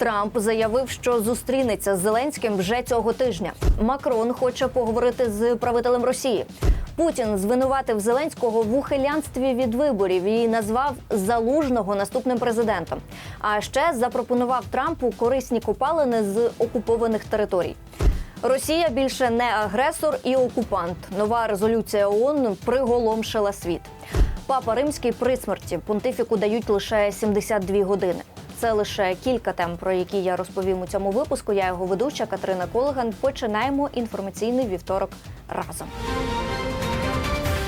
Трамп заявив, що зустрінеться з Зеленським вже цього тижня. Макрон хоче поговорити з правителем Росії. Путін звинуватив Зеленського в ухилянстві від виборів і назвав залужного наступним президентом. А ще запропонував Трампу корисні копалини з окупованих територій. Росія більше не агресор і окупант. Нова резолюція ООН приголомшила світ. Папа римський при смерті понтифіку дають лише 72 години. Це лише кілька тем, про які я розповім у цьому випуску. Я його ведуча Катерина Колеган. Починаємо інформаційний вівторок разом.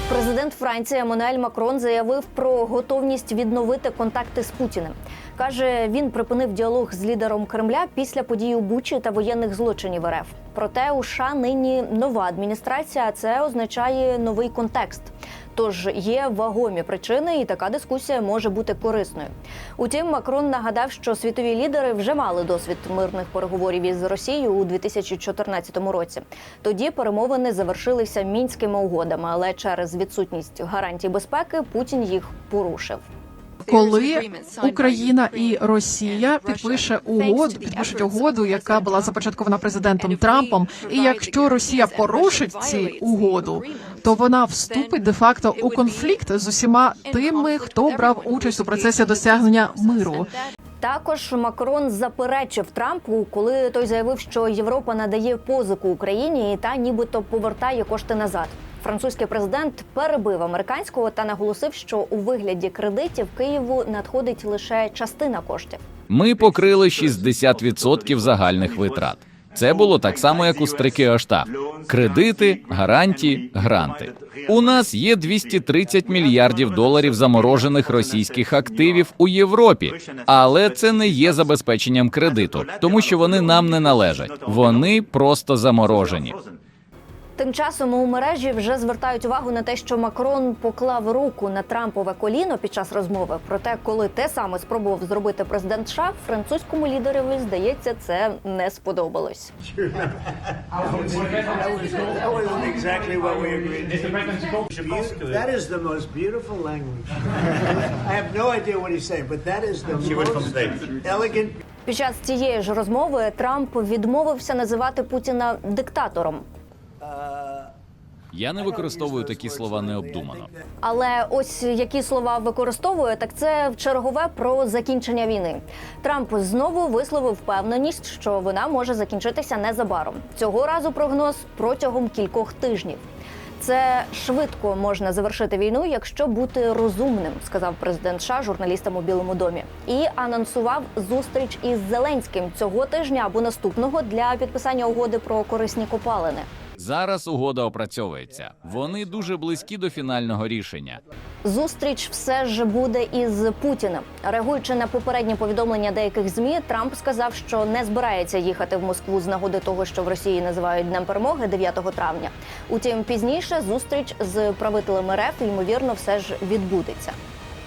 Президент Франції Еммануель Макрон заявив про готовність відновити контакти з Путіним. Каже, він припинив діалог з лідером Кремля після подій у Бучі та воєнних злочинів РФ. Проте у США нині нова адміністрація. а Це означає новий контекст. Тож є вагомі причини, і така дискусія може бути корисною. Утім, Макрон нагадав, що світові лідери вже мали досвід мирних переговорів із Росією у 2014 році. Тоді перемовини завершилися мінськими угодами, але через відсутність гарантій безпеки Путін їх порушив. Коли Україна і Росія підпише угоду, підпишуть угоду, яка була започаткована президентом Трампом. І якщо Росія порушить ці угоду, то вона вступить де факто у конфлікт з усіма тими, хто брав участь у процесі досягнення миру. Також Макрон заперечив Трампу, коли той заявив, що Європа надає позику Україні та нібито повертає кошти назад. Французький президент перебив американського та наголосив, що у вигляді кредитів Києву надходить лише частина коштів. Ми покрили 60% загальних витрат. Це було так само, як у Стрики Оштаб. Кредити, гарантії, гранти. У нас є 230 мільярдів доларів заморожених російських активів у Європі, але це не є забезпеченням кредиту, тому що вони нам не належать. Вони просто заморожені. Тим часом у мережі вже звертають увагу на те, що Макрон поклав руку на Трампове коліно під час розмови. Проте, коли те саме спробував зробити президент США, французькому лідерові здається, це не сподобалось. That is the most beautiful language. I have no idea what he's saying, but that is the She went from most elegant. Під час цієї ж розмови Трамп відмовився називати Путіна диктатором. Я не використовую такі слова необдумано. Але ось які слова використовує, так це в чергове про закінчення війни. Трамп знову висловив впевненість, що вона може закінчитися незабаром. Цього разу прогноз протягом кількох тижнів. Це швидко можна завершити війну, якщо бути розумним, сказав президент США журналістам у Білому домі, і анонсував зустріч із Зеленським цього тижня або наступного для підписання угоди про корисні копалини. Зараз угода опрацьовується. Вони дуже близькі до фінального рішення. Зустріч все ж буде із Путіним. Реагуючи на попередні повідомлення деяких змі, Трамп сказав, що не збирається їхати в Москву з нагоди того, що в Росії називають Днем перемоги 9 травня. Утім, пізніше зустріч з правителем РФ ймовірно все ж відбудеться.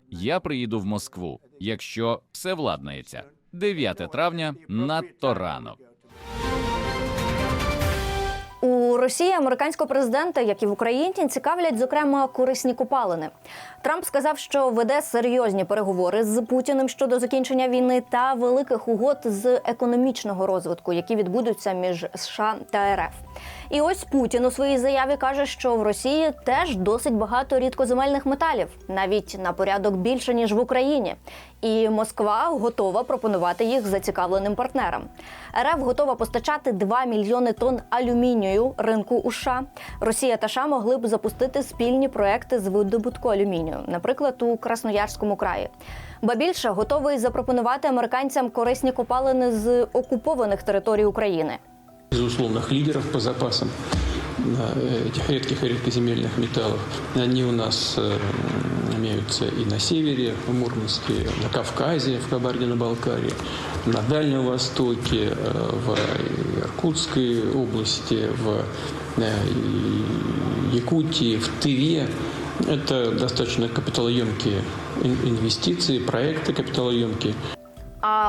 Я приїду в Москву, якщо все владнається. 9 травня надто рано. У Росії американського президента, як і в Україні, цікавлять зокрема корисні копалини. Трамп сказав, що веде серйозні переговори з Путіним щодо закінчення війни та великих угод з економічного розвитку, які відбудуться між США та РФ. І ось Путін у своїй заяві каже, що в Росії теж досить багато рідкоземельних металів, навіть на порядок більше ніж в Україні. І Москва готова пропонувати їх зацікавленим партнерам. РФ готова постачати 2 мільйони тонн алюмінію ринку у США. Росія та США могли б запустити спільні проекти з видобутку алюмінію, наприклад, у Красноярському краї. Ба більше готовий запропонувати американцям корисні копалини з окупованих територій України. Безусловних лідерів по запасам да, этих редких и редкоземельных металлов. Они у нас э, имеются и на севере, в Мурманске, на Кавказе, в Кабардино-Балкарии, на Дальнем Востоке, э, в Иркутской области, в э, Якутии, в Тыве. Это достаточно капиталоемкие ин- инвестиции, проекты капиталоемкие.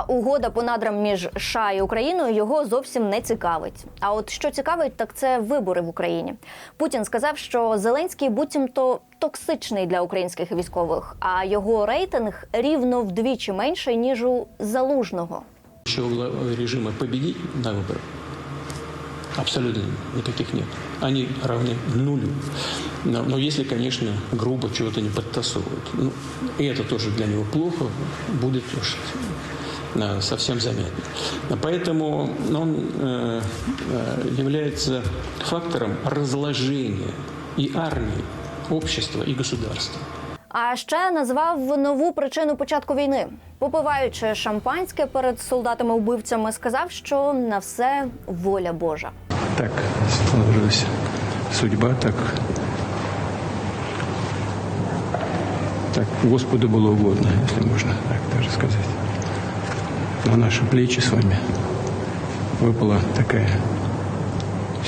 Угода по надрам між США і Україною його зовсім не цікавить. А от що цікавить, так це вибори в Україні. Путін сказав, що Зеленський буцімто токсичний для українських військових, а його рейтинг рівно вдвічі менший ніж у залужного. Що режима победить на выборах абсолютно никаких нет. Они равны нулю. Но, но если, конечно, грубо чего-то не подтасовывают. Ну, и это тоже для него плохо, будет уж э, совсем заметно. Поэтому он э, э, является фактором разложения и армии, общества, и государства. А ще назвав нову причину початку війни. Попиваючи шампанське перед солдатами-вбивцями, сказав, що на все воля Божа. Так сложилась судьба, так, так Господу было угодно, если можно так даже сказать. На наши плечи с вами выпала такая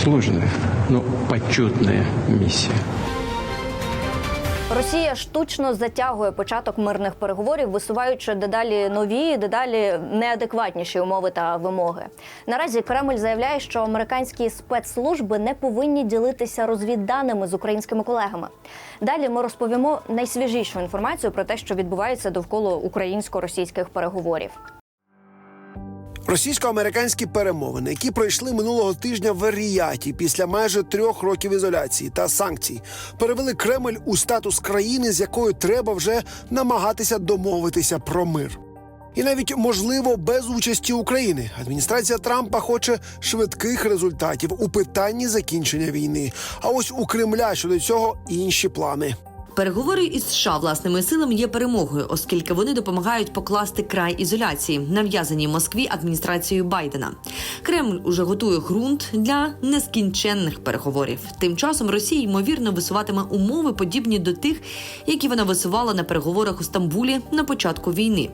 сложная, но почетная миссия. Росія штучно затягує початок мирних переговорів, висуваючи дедалі нові, дедалі неадекватніші умови та вимоги. Наразі Кремль заявляє, що американські спецслужби не повинні ділитися розвідданими з українськими колегами. Далі ми розповімо найсвіжішу інформацію про те, що відбувається довкола українсько-російських переговорів. Російсько-американські перемовини, які пройшли минулого тижня в Ріяті після майже трьох років ізоляції та санкцій, перевели Кремль у статус країни, з якою треба вже намагатися домовитися про мир. І навіть можливо без участі України адміністрація Трампа хоче швидких результатів у питанні закінчення війни. А ось у Кремля щодо цього інші плани. Переговори із США власними силами є перемогою, оскільки вони допомагають покласти край ізоляції, нав'язаній Москві адміністрацією Байдена. Кремль уже готує ґрунт для нескінченних переговорів. Тим часом Росія ймовірно висуватиме умови, подібні до тих, які вона висувала на переговорах у Стамбулі на початку війни.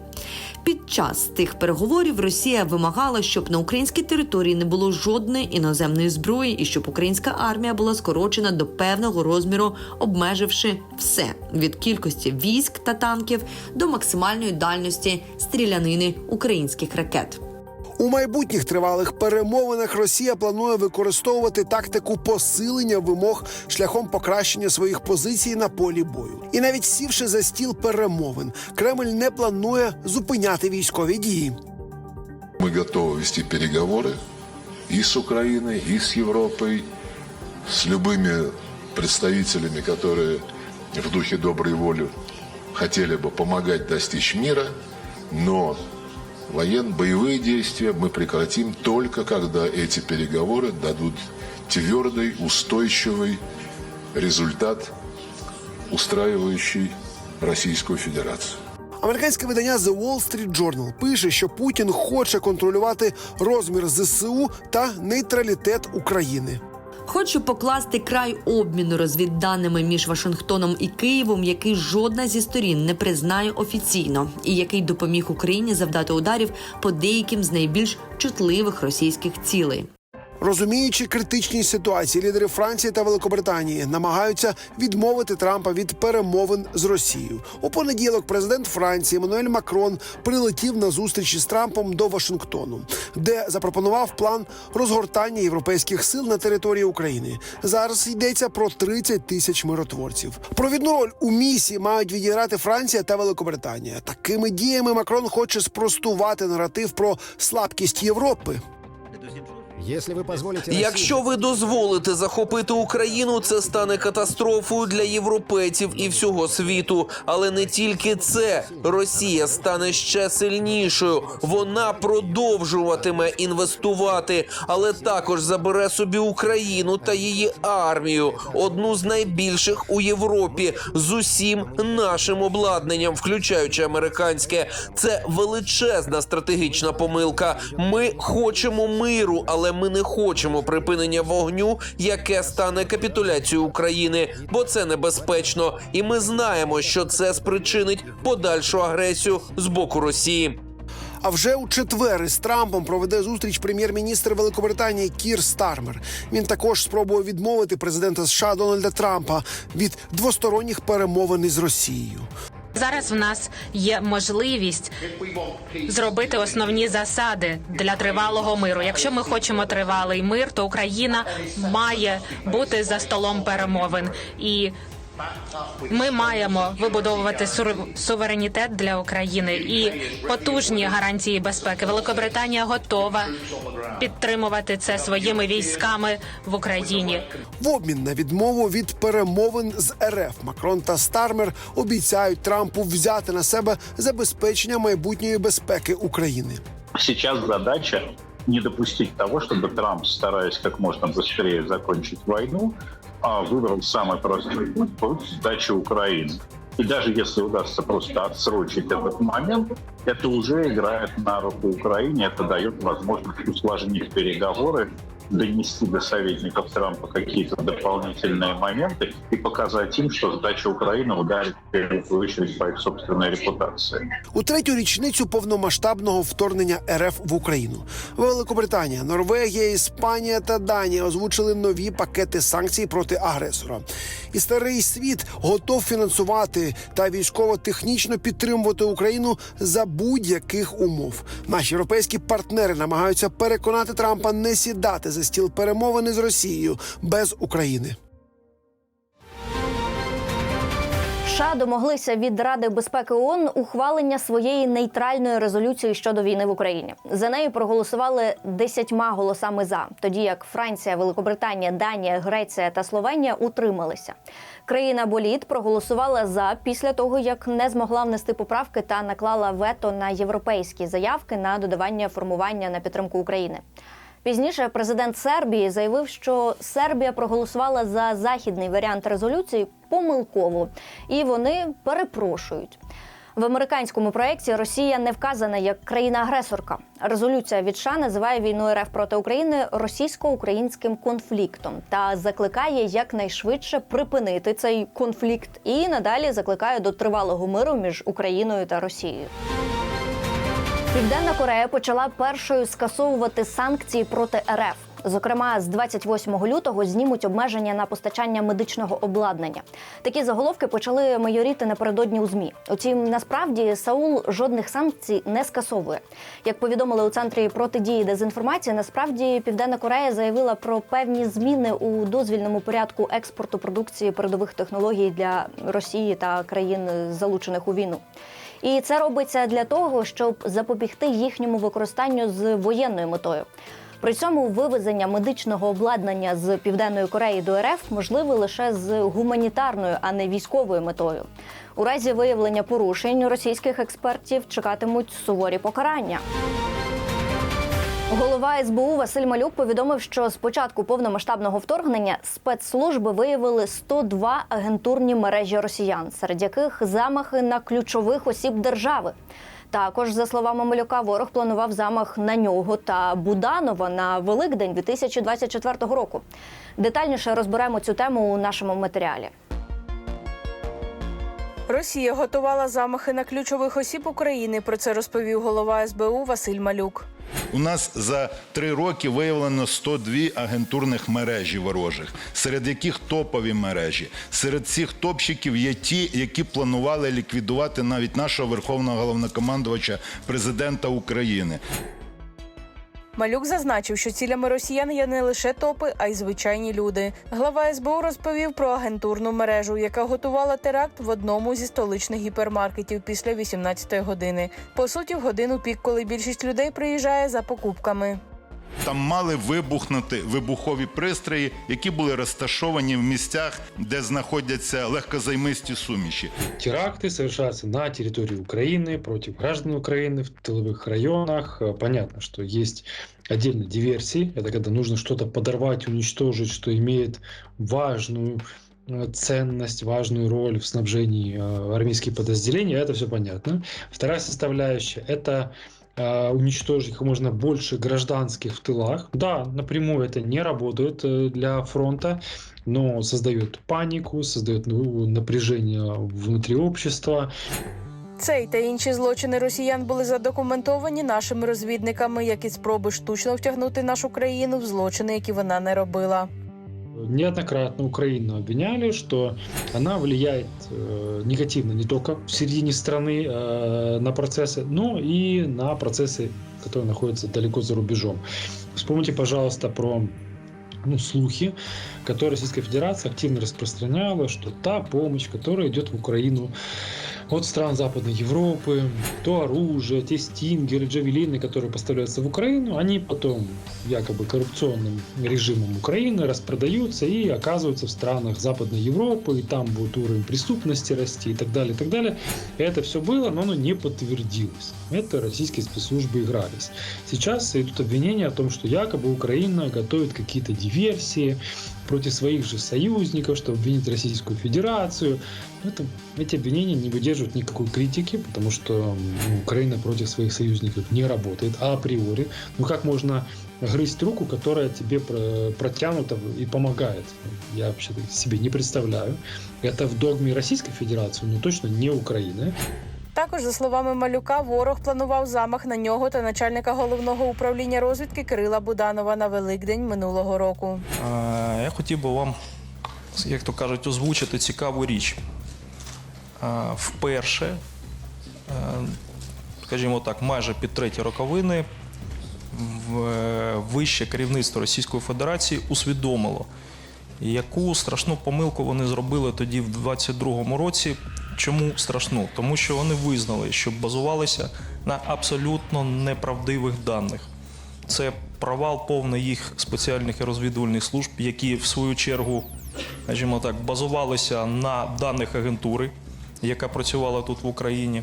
Під час тих переговорів Росія вимагала, щоб на українській території не було жодної іноземної зброї і щоб українська армія була скорочена до певного розміру, обмеживши все від кількості військ та танків до максимальної дальності стрілянини українських ракет. У майбутніх тривалих перемовинах Росія планує використовувати тактику посилення вимог шляхом покращення своїх позицій на полі бою. І навіть сівши за стіл перемовин, Кремль не планує зупиняти військові дії. Мы готовы вести переговоры и с Украиной, и с Европой, с любыми представителями, которые в духе доброй воли хотели бы помогать достичь мира, но воен боевые действия мы прекратим только когда эти переговоры дадут твердый, устойчивый результат, устраивающий Российскую Федерацию. Американське видання The Wall Street Journal пише, що Путін хоче контролювати розмір ЗСУ та нейтралітет України. Хочу покласти край обміну розвідданими між Вашингтоном і Києвом, який жодна зі сторін не признає офіційно, і який допоміг Україні завдати ударів по деяким з найбільш чутливих російських цілей. Розуміючи критичність ситуації, лідери Франції та Великобританії намагаються відмовити Трампа від перемовин з Росією. У понеділок президент Франції Еммануель Макрон прилетів на зустріч із Трампом до Вашингтону, де запропонував план розгортання європейських сил на території України. Зараз йдеться про 30 тисяч миротворців. Провідну роль у місії мають відіграти Франція та Великобританія. Такими діями Макрон хоче спростувати наратив про слабкість Європи. Якщо ви дозволите захопити Україну, це стане катастрофою для європейців і всього світу. Але не тільки це Росія стане ще сильнішою. Вона продовжуватиме інвестувати, але також забере собі Україну та її армію, одну з найбільших у Європі, з усім нашим обладнанням, включаючи американське. Це величезна стратегічна помилка. Ми хочемо миру, але ми не хочемо припинення вогню, яке стане капітуляцією України, бо це небезпечно, і ми знаємо, що це спричинить подальшу агресію з боку Росії. А вже у четвер із Трампом проведе зустріч прем'єр-міністр Великобританії Кір Стармер. Він також спробує відмовити президента США Дональда Трампа від двосторонніх перемовин із Росією. Зараз в нас є можливість зробити основні засади для тривалого миру. Якщо ми хочемо тривалий мир, то Україна має бути за столом перемовин і. Ми маємо вибудовувати суверенітет для України і потужні гарантії безпеки. Великобританія готова підтримувати це своїми військами в Україні. В обмін на відмову від перемовин з РФ Макрон та Стармер обіцяють Трампу взяти на себе забезпечення майбутньої безпеки України. Сейчас задача не допустить того, чтобы Трамп, стараясь как можно быстрее закончить войну, а, выбрал самый простой путь путь сдачи Украины. И даже если удастся просто отсрочить этот момент, это уже играет на руку Украине, это дает возможность усложнить переговоры, донести до советников Трампа какие-то дополнительные моменты и показать им, что сдача Украины ударит в первую очередь по их собственной репутации. У третю річницю повномасштабного вторгнення РФ в Україну Великобританія, Норвегія, Іспанія та Данія озвучили нові пакети санкцій проти агресора. І старий світ готов фінансувати та військово-технічно підтримувати Україну за будь-яких умов. Наші європейські партнери намагаються переконати Трампа не сідати за стіл перемовини з Росією без України. США домоглися від Ради безпеки ООН ухвалення своєї нейтральної резолюції щодо війни в Україні. За нею проголосували десятьма голосами за, тоді як Франція, Великобританія, Данія, Греція та Словенія утрималися. Країна Боліт проголосувала за після того, як не змогла внести поправки та наклала вето на європейські заявки на додавання формування на підтримку України. Пізніше президент Сербії заявив, що Сербія проголосувала за західний варіант резолюції помилково, і вони перепрошують. В американському проєкті Росія не вказана як країна-агресорка. Резолюція від США називає війну РФ проти України російсько-українським конфліктом та закликає якнайшвидше припинити цей конфлікт і надалі закликає до тривалого миру між Україною та Росією. Південна Корея почала першою скасовувати санкції проти РФ. Зокрема, з 28 лютого знімуть обмеження на постачання медичного обладнання. Такі заголовки почали майоріти напередодні у змі. Утім, насправді Саул жодних санкцій не скасовує. Як повідомили у центрі протидії дезінформації, насправді Південна Корея заявила про певні зміни у дозвільному порядку експорту продукції передових технологій для Росії та країн, залучених у війну. І це робиться для того, щоб запобігти їхньому використанню з воєнною метою. При цьому вивезення медичного обладнання з південної Кореї до РФ можливе лише з гуманітарною, а не військовою метою. У разі виявлення порушень російських експертів чекатимуть суворі покарання. Голова СБУ Василь Малюк повідомив, що з початку повномасштабного вторгнення спецслужби виявили 102 агентурні мережі росіян, серед яких замахи на ключових осіб держави. Також, за словами Малюка, ворог планував замах на нього та Буданова на Великдень 2024 року. Детальніше розберемо цю тему у нашому матеріалі. Росія готувала замахи на ключових осіб України. Про це розповів голова СБУ Василь Малюк. У нас за три роки виявлено 102 агентурних мережі ворожих, серед яких топові мережі. Серед цих топчиків є ті, які планували ліквідувати навіть нашого верховного головнокомандувача президента України. Малюк зазначив, що цілями росіян є не лише топи, а й звичайні люди. Глава СБУ розповів про агентурну мережу, яка готувала теракт в одному зі столичних гіпермаркетів після 18-ї години. По суті, в годину пік, коли більшість людей приїжджає за покупками. Там мали вибухнути вибухові пристрої, які були розташовані в місцях, де знаходяться легкозаймисті суміші. Теракты совершаются на территории Украины против граждан Украины в тыловых районах. Э, Понятно, что есть отдельно диверсии. Это когда нужно что-то подорвать, уничтожить, что имеет важную э, ценность, важную роль в снабжении э, армейских подразделений. Это все понятно. Вторая составляющая – это э, уничтожить как можно больше гражданских в тылах. Да, напрямую это не работает э, для фронта, но создает панику, создает ну, напряжение внутри общества. Цей та інші злочини росіян були задокументовані нашими розвідниками, як і спроби штучно втягнути нашу країну в злочини, які вона не робила. Неоднократно Украину обвиняли, что она влияет э, негативно не только в середине страны э, на процессы, но и на процессы, которые находятся далеко за рубежом. Вспомните, пожалуйста, про ну, слухи, которые Российская Федерация активно распространяла, что та помощь, которая идет в Украину от стран Западной Европы, то оружие, те стингеры, джавелины, которые поставляются в Украину, они потом якобы коррупционным режимом Украины распродаются и оказываются в странах Западной Европы, и там будет уровень преступности расти и так далее, и так далее. И это все было, но оно не подтвердилось. Это российские спецслужбы игрались. Сейчас идут обвинения о том, что якобы Украина готовит какие-то диверсии против своих же союзников, чтобы обвинить Российскую Федерацию. Но Это, эти обвинения не выдерживают никакой критики, потому что ну, Украина против своих союзников не работает а априори. Ну как можно грызть руку, которая тебе про- протянута и помогает? Я вообще себе не представляю. Это в догме Российской Федерации, но точно не Украины. Також, за словами Малюка, ворог планував замах на нього та начальника головного управління розвідки Кирила Буданова на Великдень минулого року. Я хотів би вам, як то кажуть, озвучити цікаву річ. Вперше, скажімо так, майже під треті роковини вище керівництво Російської Федерації усвідомило, яку страшну помилку вони зробили тоді в 22-му році. Чому страшну? Тому що вони визнали, що базувалися на абсолютно неправдивих даних. Це провал повний їх спеціальних і розвідувальних служб, які в свою чергу, скажімо так, базувалися на даних агентури, яка працювала тут в Україні.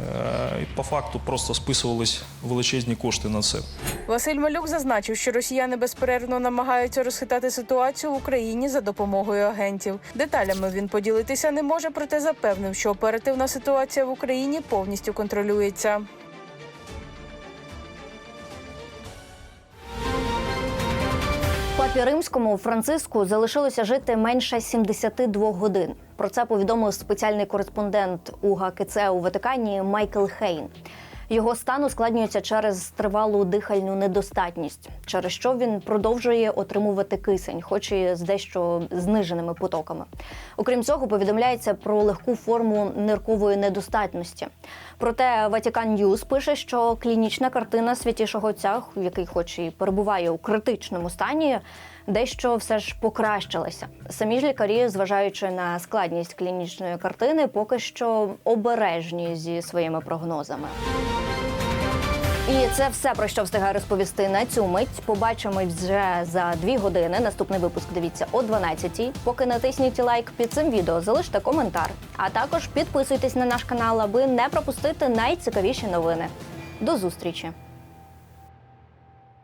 Е, по факту просто списувались величезні кошти на це. Василь Малюк зазначив, що росіяни безперервно намагаються розхитати ситуацію в Україні за допомогою агентів. Деталями він поділитися не може, проте запевнив, що оперативна ситуація в Україні повністю контролюється. Папі римському Франциску залишилося жити менше 72 годин. Про це повідомив спеціальний кореспондент УГКЦ у Ватикані Майкл Хейн. Його стан ускладнюється через тривалу дихальну недостатність, через що він продовжує отримувати кисень, хоч і з дещо зниженими потоками. Окрім цього, повідомляється про легку форму ниркової недостатності. Проте Ватікан Ньюс пише, що клінічна картина святішого отця, який, хоч і перебуває у критичному стані, дещо все ж покращилася. Самі ж лікарі, зважаючи на складність клінічної картини, поки що обережні зі своїми прогнозами. І це все про що встигаю розповісти на цю мить. Побачимось вже за дві години. Наступний випуск дивіться о 12-й. Поки натисніть лайк під цим відео, залиште коментар. А також підписуйтесь на наш канал, аби не пропустити найцікавіші новини. До зустрічі!